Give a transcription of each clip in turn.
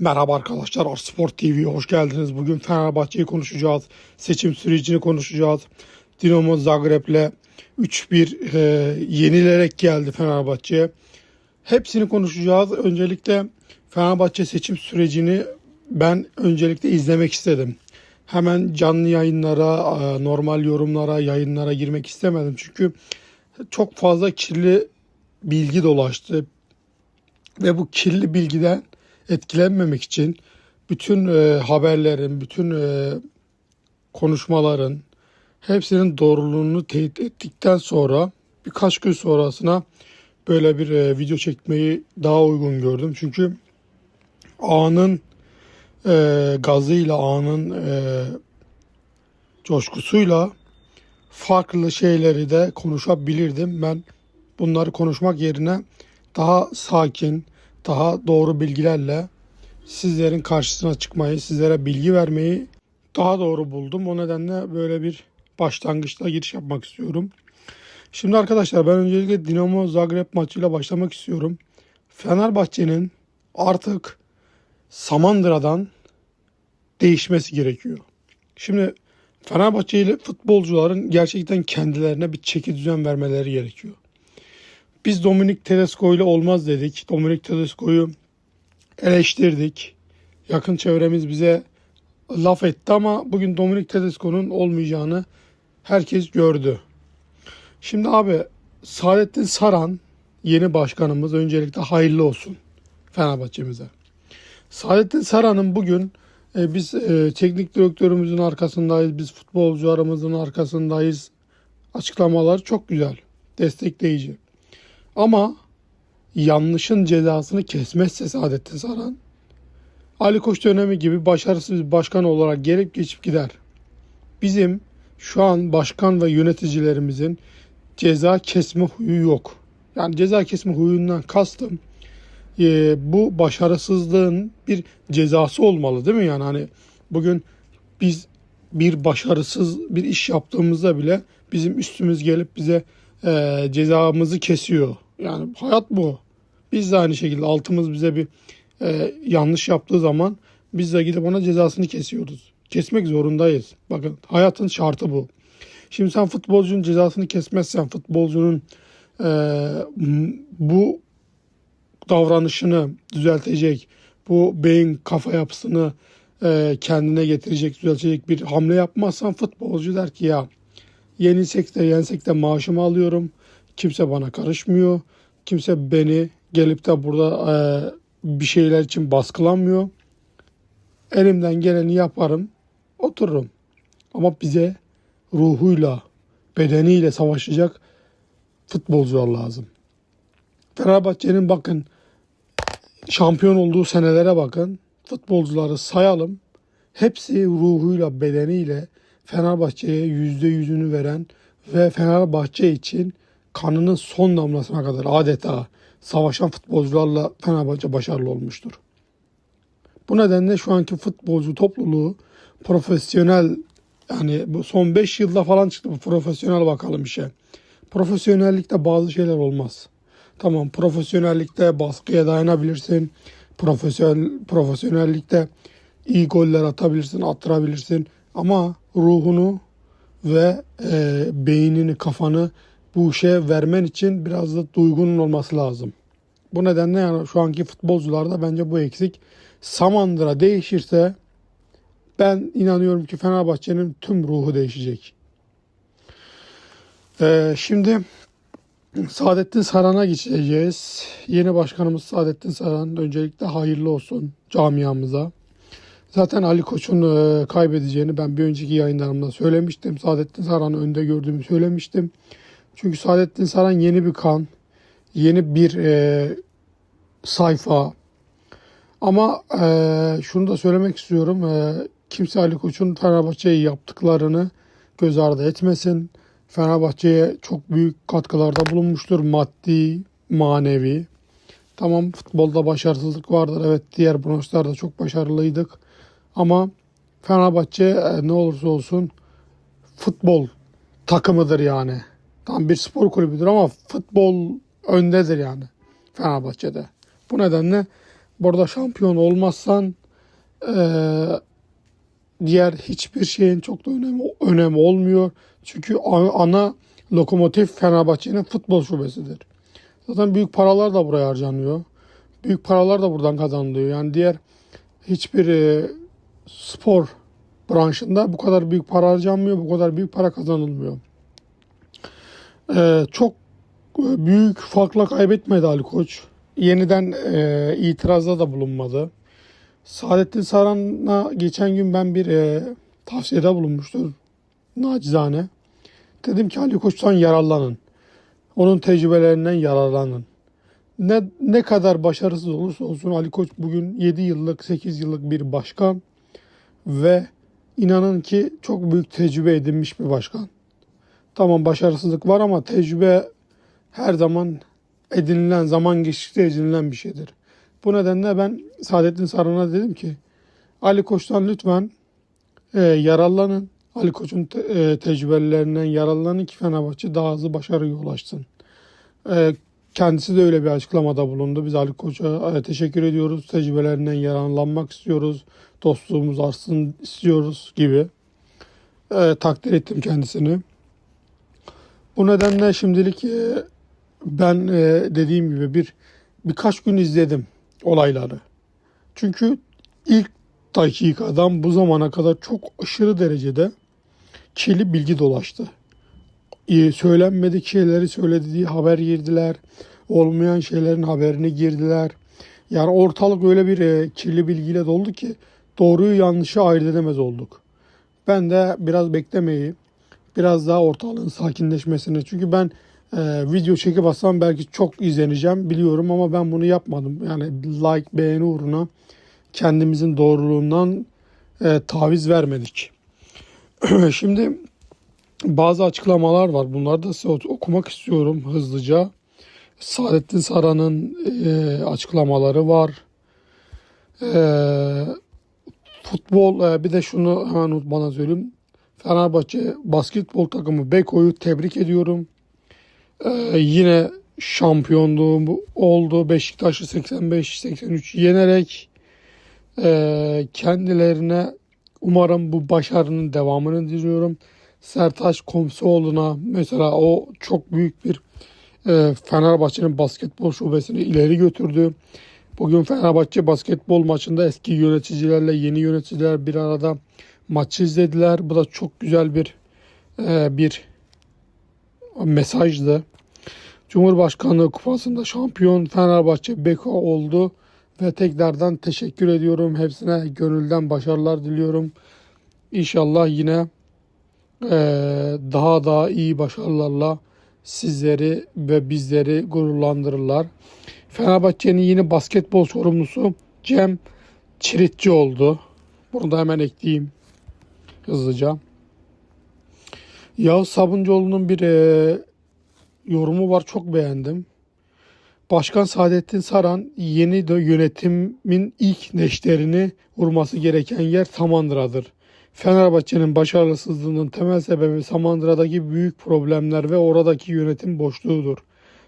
Merhaba arkadaşlar Arsport TV'ye hoş geldiniz. Bugün Fenerbahçe'yi konuşacağız. Seçim sürecini konuşacağız. Dinamo Zagreb'le 3-1 e, yenilerek geldi Fenerbahçe. Hepsini konuşacağız. Öncelikle Fenerbahçe seçim sürecini ben öncelikle izlemek istedim. Hemen canlı yayınlara, e, normal yorumlara, yayınlara girmek istemedim. Çünkü çok fazla kirli bilgi dolaştı. Ve bu kirli bilgiden etkilenmemek için bütün e, haberlerin, bütün e, konuşmaların hepsinin doğruluğunu teyit ettikten sonra birkaç gün sonrasına böyle bir e, video çekmeyi daha uygun gördüm. Çünkü anın e, gazıyla, anın e, coşkusuyla farklı şeyleri de konuşabilirdim. Ben bunları konuşmak yerine daha sakin, daha doğru bilgilerle sizlerin karşısına çıkmayı, sizlere bilgi vermeyi daha doğru buldum. O nedenle böyle bir başlangıçta giriş yapmak istiyorum. Şimdi arkadaşlar ben öncelikle Dinamo Zagreb maçıyla başlamak istiyorum. Fenerbahçe'nin artık Samandıra'dan değişmesi gerekiyor. Şimdi Fenerbahçeli futbolcuların gerçekten kendilerine bir çeki düzen vermeleri gerekiyor. Biz Dominik Tedesco ile olmaz dedik. Dominik Tedesco'yu eleştirdik. Yakın çevremiz bize laf etti ama bugün Dominik Tedesco'nun olmayacağını herkes gördü. Şimdi abi Saadettin Saran yeni başkanımız öncelikle hayırlı olsun Fenerbahçe'mize. Saadettin Saran'ın bugün e, biz e, teknik direktörümüzün arkasındayız, biz futbolcularımızın arkasındayız. Açıklamalar çok güzel, destekleyici. Ama yanlışın cezasını kesmezse Saadettin Saran, Ali Koç dönemi gibi başarısız bir başkan olarak gelip geçip gider. Bizim şu an başkan ve yöneticilerimizin ceza kesme huyu yok. Yani ceza kesme huyundan kastım e, bu başarısızlığın bir cezası olmalı değil mi? Yani hani bugün biz bir başarısız bir iş yaptığımızda bile bizim üstümüz gelip bize e, cezamızı kesiyor. Yani hayat bu. Biz de aynı şekilde altımız bize bir e, yanlış yaptığı zaman biz de gidip ona cezasını kesiyoruz. Kesmek zorundayız. Bakın hayatın şartı bu. Şimdi sen futbolcunun cezasını kesmezsen futbolcunun e, bu davranışını düzeltecek, bu beyin kafa yapısını e, kendine getirecek, düzeltecek bir hamle yapmazsan futbolcu der ki ya yenilsek de yensek de maaşımı alıyorum. Kimse bana karışmıyor. Kimse beni gelip de burada e, bir şeyler için baskılanmıyor. Elimden geleni yaparım, otururum. Ama bize ruhuyla, bedeniyle savaşacak futbolcular lazım. Fenerbahçe'nin bakın şampiyon olduğu senelere bakın. Futbolcuları sayalım. Hepsi ruhuyla, bedeniyle Fenerbahçe'ye yüzde yüzünü veren ve Fenerbahçe için kanının son damlasına kadar adeta savaşan futbolcularla Fenerbahçe başarılı olmuştur. Bu nedenle şu anki futbolcu topluluğu profesyonel yani bu son 5 yılda falan çıktı bu profesyonel bakalım işe. Profesyonellikte bazı şeyler olmaz. Tamam profesyonellikte baskıya dayanabilirsin. Profesyonel, profesyonellikte iyi goller atabilirsin, attırabilirsin. Ama ruhunu ve e, beynini, kafanı bu işe vermen için biraz da duygunun olması lazım. Bu nedenle yani şu anki futbolcularda bence bu eksik. Samandıra değişirse ben inanıyorum ki Fenerbahçe'nin tüm ruhu değişecek. Ee, şimdi Saadettin Saran'a geçeceğiz. Yeni başkanımız Saadettin Saran öncelikle hayırlı olsun camiamıza. Zaten Ali Koç'un e, kaybedeceğini ben bir önceki yayınlarımda söylemiştim. Saadettin Saran'ı önde gördüğümü söylemiştim. Çünkü Saadettin Saran yeni bir kan, yeni bir e, sayfa. Ama e, şunu da söylemek istiyorum. E, kimse Ali Koç'un Fenerbahçe'ye yaptıklarını göz ardı etmesin. Fenerbahçe'ye çok büyük katkılarda bulunmuştur. Maddi, manevi. Tamam futbolda başarısızlık vardır. Evet diğer branşlarda çok başarılıydık. Ama Fenerbahçe e, ne olursa olsun futbol takımıdır yani. Tam bir spor kulübüdür ama futbol öndedir yani Fenerbahçe'de. Bu nedenle Burada şampiyon olmazsan eee, diğer hiçbir şeyin çok da önemi, önemi olmuyor. Çünkü ana lokomotif Fenerbahçe'nin futbol şubesidir. Zaten büyük paralar da buraya harcanıyor. Büyük paralar da buradan kazanılıyor. Yani diğer hiçbir e, spor branşında bu kadar büyük para harcanmıyor, bu kadar büyük para kazanılmıyor. E, çok e, büyük farkla kaybetmedi Ali Koç. Yeniden e, itirazda da bulunmadı. Saadettin Saran'a geçen gün ben bir e, tavsiyede bulunmuştum. Nacizane. Dedim ki Ali Koç'tan yararlanın. Onun tecrübelerinden yararlanın. Ne, ne kadar başarısız olursa olsun Ali Koç bugün 7 yıllık 8 yıllık bir başkan ve inanın ki çok büyük tecrübe edinmiş bir başkan. Tamam başarısızlık var ama tecrübe her zaman edinilen, zaman geçtikçe edinilen bir şeydir. Bu nedenle ben Saadettin Saran'a dedim ki Ali Koç'tan lütfen e, yararlanın. Ali Koç'un te- e, tecrübelerinden yararlanın ki Fenerbahçe daha hızlı başarıya ulaşsın. E, kendisi de öyle bir açıklamada bulundu. Biz Ali Koç'a e, teşekkür ediyoruz. Tecrübelerinden yararlanmak istiyoruz. Dostluğumuz artsın istiyoruz gibi. E, takdir ettim kendisini. Bu nedenle şimdilik e, ben e, dediğim gibi bir birkaç gün izledim olayları. Çünkü ilk dakikadan bu zamana kadar çok aşırı derecede kirli bilgi dolaştı. İyi, Söylenmedik şeyleri söyledi diye haber girdiler. Olmayan şeylerin haberini girdiler. Yani ortalık öyle bir e, kirli bilgiyle doldu ki doğruyu yanlışı ayırt edemez olduk. Ben de biraz beklemeyi, biraz daha ortalığın sakinleşmesini. Çünkü ben e, video çekip atsam belki çok izleneceğim biliyorum ama ben bunu yapmadım. Yani like, beğeni uğruna kendimizin doğruluğundan e, taviz vermedik. Şimdi bazı açıklamalar var. Bunları da size okumak istiyorum hızlıca. Saadettin Saran'ın e, açıklamaları var. E, futbol e, bir de şunu hemen bana söyleyeyim. Fenerbahçe basketbol takımı Beko'yu tebrik ediyorum. E, yine şampiyonluğu oldu. Beşiktaş'ı 85-83 yenerek e, kendilerine umarım bu başarının devamını diliyorum. Sertaç Komsoğlu'na mesela o çok büyük bir e, Fenerbahçe'nin basketbol şubesini ileri götürdü. Bugün Fenerbahçe basketbol maçında eski yöneticilerle yeni yöneticiler bir arada maçı izlediler. Bu da çok güzel bir e, bir mesajdı. Cumhurbaşkanlığı kupasında şampiyon Fenerbahçe Beko oldu ve tekrardan teşekkür ediyorum. Hepsine gönülden başarılar diliyorum. İnşallah yine e, daha daha iyi başarılarla sizleri ve bizleri gururlandırırlar. Fenerbahçe'nin yeni basketbol sorumlusu Cem Çiritçi oldu. Bunu da hemen ekleyeyim hızlıca. Yağız Sabuncuoğlu'nun bir e, yorumu var çok beğendim. Başkan Saadettin Saran yeni de yönetimin ilk neşterini vurması gereken yer Samandıra'dır. Fenerbahçe'nin başarısızlığının temel sebebi Samandıra'daki büyük problemler ve oradaki yönetim boşluğudur.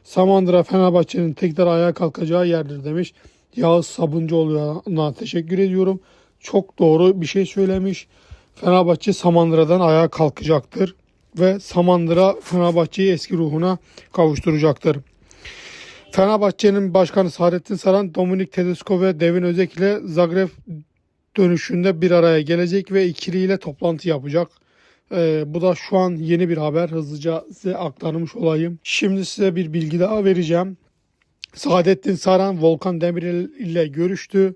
Samandıra Fenerbahçe'nin tekrar ayağa kalkacağı yerdir demiş. Yağız Sabuncuoğlu'na teşekkür ediyorum. Çok doğru bir şey söylemiş. Fenerbahçe Samandıra'dan ayağa kalkacaktır ve Samandıra Fenerbahçe'yi eski ruhuna kavuşturacaktır. Fenerbahçe'nin başkanı Saadettin Saran, Dominik Tedesco ve Devin Özek ile Zagreb dönüşünde bir araya gelecek ve ikiliyle toplantı yapacak. Ee, bu da şu an yeni bir haber. Hızlıca size aktarmış olayım. Şimdi size bir bilgi daha vereceğim. Saadettin Saran, Volkan Demirel ile görüştü.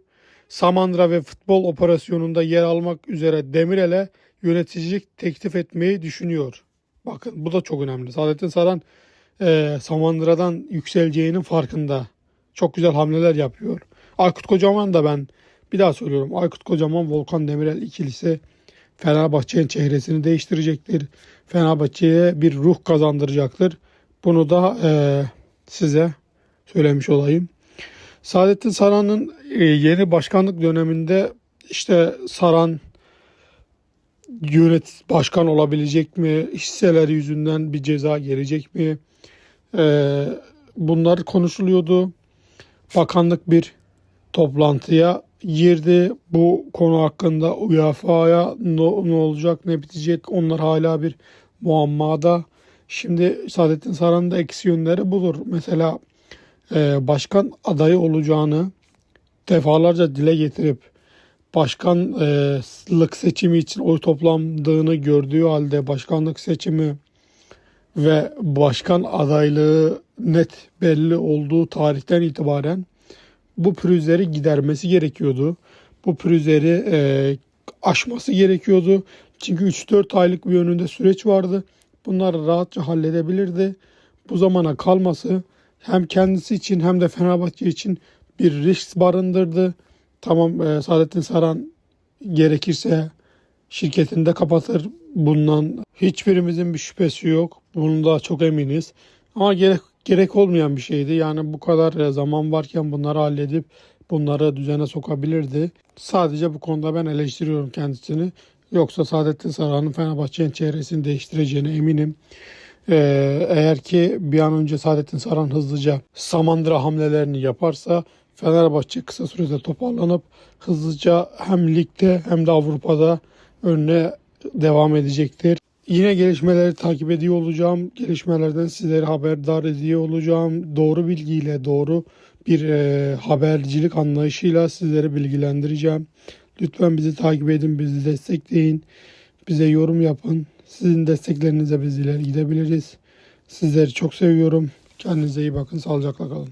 Samandıra ve futbol operasyonunda yer almak üzere Demirel'e yöneticilik teklif etmeyi düşünüyor. Bakın bu da çok önemli. Saadettin Saran e, Samandıra'dan yükseleceğinin farkında. Çok güzel hamleler yapıyor. Aykut Kocaman da ben bir daha söylüyorum. Aykut Kocaman Volkan Demirel ikilisi Fenerbahçe'nin çehresini değiştirecektir. Fenerbahçe'ye bir ruh kazandıracaktır. Bunu da e, size söylemiş olayım. Saadettin Saran'ın e, yeni başkanlık döneminde işte Saran yönet başkan olabilecek mi? Hisseleri yüzünden bir ceza gelecek mi? Ee, bunlar konuşuluyordu. Bakanlık bir toplantıya girdi. Bu konu hakkında UEFA'ya ne, ne olacak ne bitecek onlar hala bir muammada. Şimdi Saadettin Saran'ın da eksi yönleri budur. Mesela e, başkan adayı olacağını defalarca dile getirip başkanlık seçimi için oy toplandığını gördüğü halde başkanlık seçimi ve başkan adaylığı net belli olduğu tarihten itibaren bu pürüzleri gidermesi gerekiyordu. Bu pürüzleri e, aşması gerekiyordu. Çünkü 3-4 aylık bir önünde süreç vardı. Bunları rahatça halledebilirdi. Bu zamana kalması hem kendisi için hem de Fenerbahçe için bir risk barındırdı. Tamam e, Saadettin Saran gerekirse şirketinde kapatır. Bundan hiçbirimizin bir şüphesi yok. Bunun da çok eminiz. Ama gerek gerek olmayan bir şeydi. Yani bu kadar e, zaman varken bunları halledip bunları düzene sokabilirdi. Sadece bu konuda ben eleştiriyorum kendisini. Yoksa Saadettin Saran'ın Fenerbahçe'nin çehresini değiştireceğine eminim. Ee, eğer ki bir an önce Saadettin Saran hızlıca Samandıra hamlelerini yaparsa Fenerbahçe kısa sürede toparlanıp hızlıca hem ligde hem de Avrupa'da önüne devam edecektir. Yine gelişmeleri takip ediyor olacağım. Gelişmelerden sizleri haberdar ediyor olacağım. Doğru bilgiyle, doğru bir e, habercilik anlayışıyla sizleri bilgilendireceğim. Lütfen bizi takip edin, bizi destekleyin. Bize yorum yapın. Sizin desteklerinizle biz ileri gidebiliriz. Sizleri çok seviyorum. Kendinize iyi bakın. Sağlıcakla kalın.